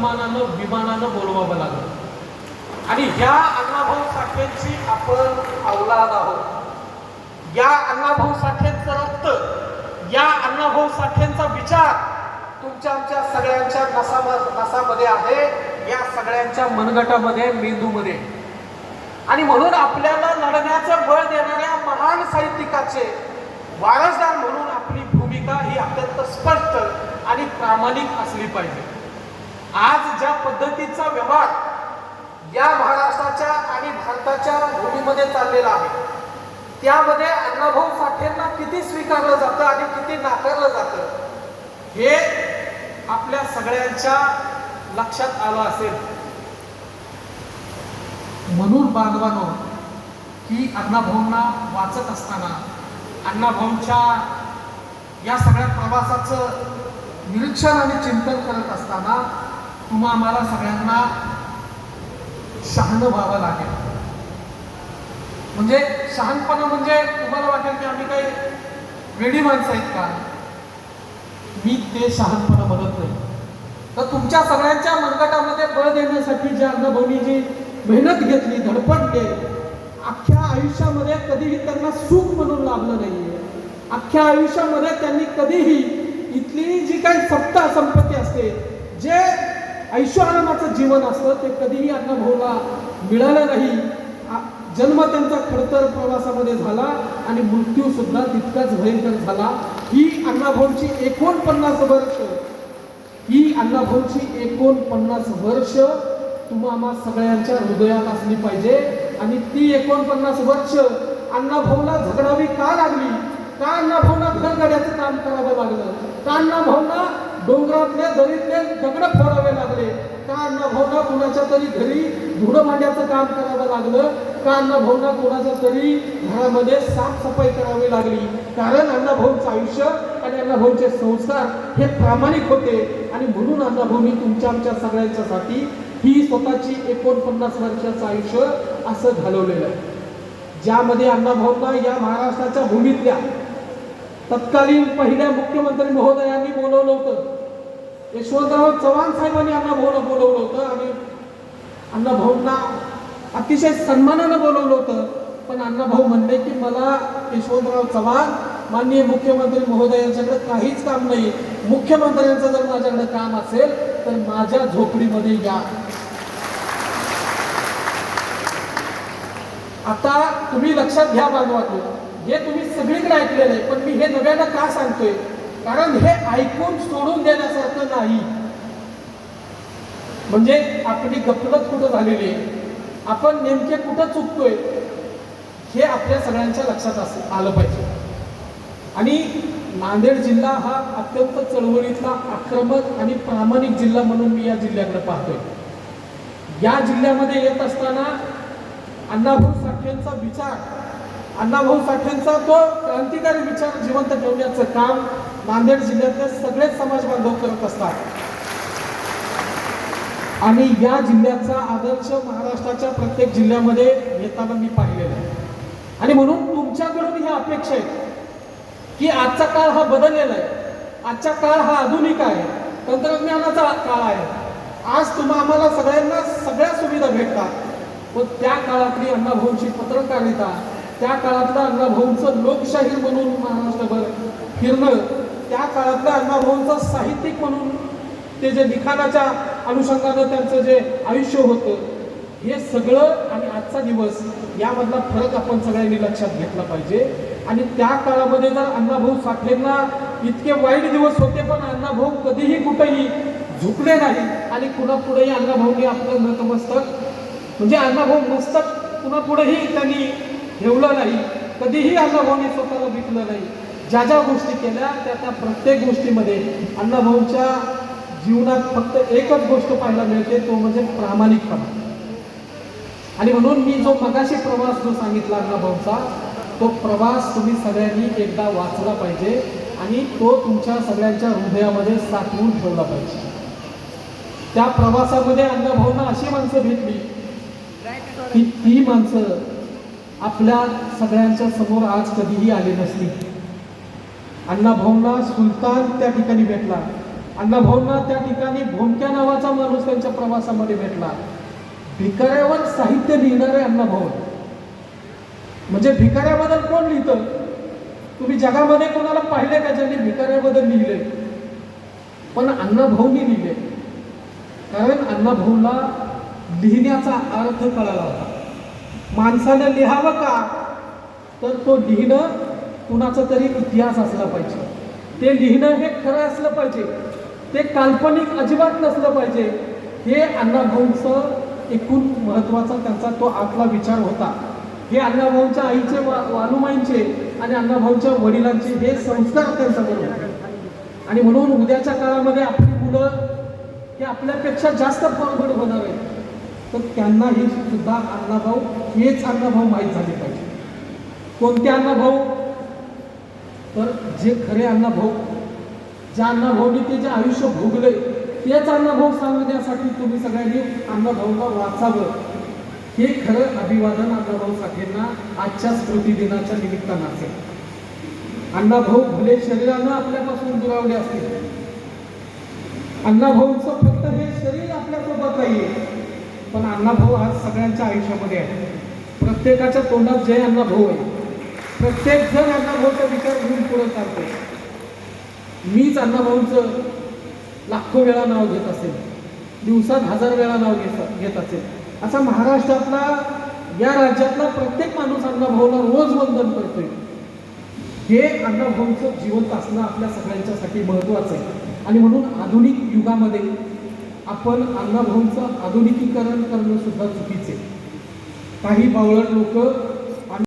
विमानानं विमानानं बोलवावं लागलं. आणि ह्या अण्णाभाऊ साठेंची आपण अवलाद आहोत. या अण्णाभाऊ साठेंचं रक्त या अण्णाभाऊ साठेंचा विचार तुमच्या आमच्या सगळ्यांच्या नसाम नसामध्ये आहे या सगळ्यांच्या मनगटामध्ये मेंदूमध्ये. आणि म्हणून आपल्याला लढण्याचं बळ देणाऱ्या महान साहित्यिकाचे वारसदार म्हणून आपली भूमिका ही अत्यंत स्पष्ट आणि प्रामाणिक असली पाहिजे. आज ज्या पद्धतीचा व्यवहार या महाराष्ट्राच्या आणि भारताच्या भूमीमध्ये चाललेला आहे त्यामध्ये अण्णाभाऊ साठेंना किती स्वीकारलं जातं आणि किती नाकारलं जातं हे आपल्या सगळ्यांच्या लक्षात आलं असेल. म्हणून बांधवानो की अण्णाभाऊंना वाचत असताना अण्णाभाऊंच्या या सगळ्या प्रवासाचं निरीक्षण आणि चिंतन करत असताना तुम्हा आम्हाला सगळ्यांना शहाणं व्हावं लागेल. म्हणजे शहाणपणा म्हणजे तुम्हाला वाटेल की आम्ही काही वेडी माणसं आहेत का? मी ते शहाणपणा म्हणत नाही. तर तुमच्या सगळ्यांच्या मनगटामध्ये बळ देण्यासाठी ज्या अण्णाभाऊनी जी मेहनत घेतली धडपडले अख्ख्या आयुष्यामध्ये कधीही त्यांना सुख म्हणून लाभलं नाहीये. अख्ख्या आयुष्यामध्ये त्यांनी कधीही इथली जी काही सत्ता संपत्ती असते जे ऐश्वर्याचं जीवन असतं ते कधीही अण्णाभाऊला मिळालं नाही. जन्म त्यांचा खडतर प्रवासामध्ये झाला आणि मृत्यू सुद्धा तितकाच भयंकर झाला. ही अण्णाभाऊंची एकोणपन्नास वर्ष. ही अण्णाभाऊंची एकोणपन्नास वर्ष तुम्हा सगळ्यांच्या हृदयात असली पाहिजे. आणि ती एकोणपन्नास वर्ष अण्णाभाऊला झगडावी का लागली? का अण्णाभाऊला घरगड्याचं काम करावं लागलं? का अण्णाभाऊला डोंगरातले दरीतले दगड फोडावे लागले. का अण्णाभाऊना कुणाच्या तरी घरी धुडं मांड्याचं काम करावं लागलं. का अण्णाभाऊला कुणाच्या तरी घरामध्ये साफसफाई करावी लागली. कारण अण्णाभाऊचं आयुष्य आणि अण्णाभाऊचे संस्कार हे प्रामाणिक होते. आणि म्हणून अण्णाभाऊंनी तुमच्या आमच्या सगळ्यांच्यासाठी ही स्वतःची एकोणपन्नास वर्षाचं आयुष्य असं घालवलेलं आहे. ज्यामध्ये अण्णाभाऊंना या महाराष्ट्राच्या भूमीतल्या तत्कालीन पहिल्या मुख्यमंत्री महोदयांनी बोलवलं होतं. यशवंतराव चव्हाण साहेबांनी अण्णाभाऊला बोलवलं होतं आणि अण्णाभाऊंना अतिशय सन्मानानं बोलवलं होतं. पण अण्णाभाऊ म्हणले की मला यशवंतराव चव्हाण माननीय मुख्यमंत्री महोदयांच्याकडे काहीच काम नाही. मुख्यमंत्र्यांचं जर माझ्याकडे काम असेल तर माझ्या झोपडीमध्ये या. आता तुम्ही लक्षात घ्या बांधवातून हे तुम्ही सगळीकडे ऐकलेलं आहे पण मी हे नव्यानं का सांगतोय? कारण हे ऐकून सोडून देण्यासारखं नाही. म्हणजे आपली गपगत कुठं झालेली आहे? आपण नेमके कुठं चुकतोय? हे आपल्या सगळ्यांच्या लक्षात असं आलं पाहिजे. आणि नांदेड जिल्हा हा अत्यंत चळवळीतला आक्रमक आणि प्रामाणिक जिल्हा म्हणून मी या जिल्ह्याकडे पाहतोय. या जिल्ह्यामध्ये येत असताना अण्णाभाऊ साठेंचा विचार अण्णाभाऊ साठेंचा तो क्रांतिकारी विचार जिवंत ठेवण्याचं काम नांदेड जिल्ह्यातले सगळेच समाज बांधव करत असतात. आणि या जिल्ह्याचा आदर्श महाराष्ट्राच्या प्रत्येक जिल्ह्यामध्ये येताना मी पाहिलेला आहे. आणि म्हणून तुमच्याकडून ही अपेक्षा आहे की आजचा काळ हा बदललेला आहे. आजचा काळ हा आधुनिक आहे. तंत्रज्ञानाचा काळ आहे. आज तुम्हा आम्हाला सगळ्यांना सगळ्या सुविधा भेटतात. पण त्या काळातली अण्णाभाऊंची पत्रकारिता त्या काळातलं अण्णाभाऊंचं लोकशाहीर म्हणून महाराष्ट्रभर फिरणं त्या काळातल्या अण्णाभाऊंचं साहित्यिक म्हणून ते जे लिखाणाच्या अनुषंगानं त्यांचं जे आयुष्य होतं हे सगळं आणि आजचा दिवस यामधला फरक आपण सगळ्यांनी लक्षात घेतला पाहिजे. आणि त्या काळामध्ये जर अण्णाभाऊ साठेंना इतके वाईट दिवस होते पण अण्णाभाऊ कधीही कुठेही झुकले नाही आणि कुणापुढेही अण्णाभाऊंनी आपलं नतमस्तक म्हणजे अण्णाभाऊ मस्तक कुणापुढेही त्यांनी ठेवलं नाही. कधीही अण्णाभाऊने स्वतःला विकलं नाही. ज्या ज्या गोष्टी केल्या त्या त्या प्रत्येक गोष्टीमध्ये अण्णाभाऊंच्या जीवनात फक्त एकच गोष्ट पाहायला मिळते तो म्हणजे प्रामाणिकपणा. आणि म्हणून मी जो मगाशी प्रवास जो सांगितला अण्णाभाऊचा तो प्रवास तुम्ही सगळ्यांनी एकदा वाचला पाहिजे आणि तो तुमच्या सगळ्यांच्या हृदयामध्ये साठवून ठेवला पाहिजे. त्या प्रवासामध्ये अण्णाभाऊंना अशी माणसं भेटली की ती माणसं आपल्या सगळ्यांच्या समोर आज कधीही आली नसली. अण्णाभाऊंना सुलतान त्या ठिकाणी भेटला. अण्णाभाऊंना त्या ठिकाणी भोमक्या नावाचा माणूस त्यांच्या प्रवासामध्ये भेटला. भिकाऱ्यावर साहित्य लिहिणारे अण्णाभाऊ. म्हणजे भिकाऱ्याबद्दल कोण लिहितं? तुम्ही जगामध्ये कोणाला पाहिले का ज्यांनी भिकाऱ्याबद्दल लिहिले? पण अण्णाभाऊनी लिहिले. कारण अण्णाभाऊला लिहिण्याचा अर्थ कळाला होता. माणसानं लिहावं का? तर तो लिहिणं कुणाचा तरी इतिहास असला पाहिजे. ते लिहिणं हे खरं असलं पाहिजे. ते काल्पनिक अजिबात नसलं पाहिजे. हे अण्णाभाऊंचं एकूण महत्त्वाचा त्यांचा तो आतला विचार होता. हे अण्णाभाऊंच्या आईचे वा वालुमाईंचे आणि अण्णाभाऊंच्या वडिलांचे हे संस्कार त्यांच्याकडे होते. आणि म्हणून उद्याच्या काळामध्ये आपली मुलं हे आपल्यापेक्षा जास्त फळबड होणार आहेत. तर त्यांना हे सुद्धा अण्णाभाऊ हेच अण्णाभाऊ माहीत झाले पाहिजे. कोणते अण्णाभाऊ तर जे खरे अण्णाभाऊ ज्या अण्णाभाऊनी ते जे आयुष्य भोगले तेच अण्णाभाऊ सांगण्यासाठी तुम्ही सगळ्यांनी अण्णाभाऊला वाचावं. हे खरं अभिवादन अण्णाभाऊ साठेंना आजच्या स्मृती दिनाच्या निमित्तानं असेल. अण्णाभाऊ भले शरीरानं आपल्यापासून दुरावले असतील अण्णाभाऊचं फक्त हे शरीर आपल्यासोबत नाहीये पण अण्णाभाऊ आज सगळ्यांच्या आयुष्यामध्ये आहे प्रत्येकाच्या तोंडात जय अण्णाभाऊ आहे. प्रत्येक जण अण्णाभाऊचा विचार घेऊन पुढे चालतो मीच अण्णाभाऊंचं लाखो वेळा नाव घेत असेल. दिवसात हजार वेळा नाव घेत घेत असेल. असा महाराष्ट्रातला या राज्यातला प्रत्येक माणूस अण्णाभाऊला रोज वंदन करतोय. हे अण्णाभाऊंचं जिवंत असणं आपल्या सगळ्यांच्यासाठी महत्त्वाचं आहे. आणि म्हणून आधुनिक युगामध्ये आपण अण्णाभाऊंचं आधुनिकीकरण करणं सुद्धा चुकीचे आहे. काही बावळट लोक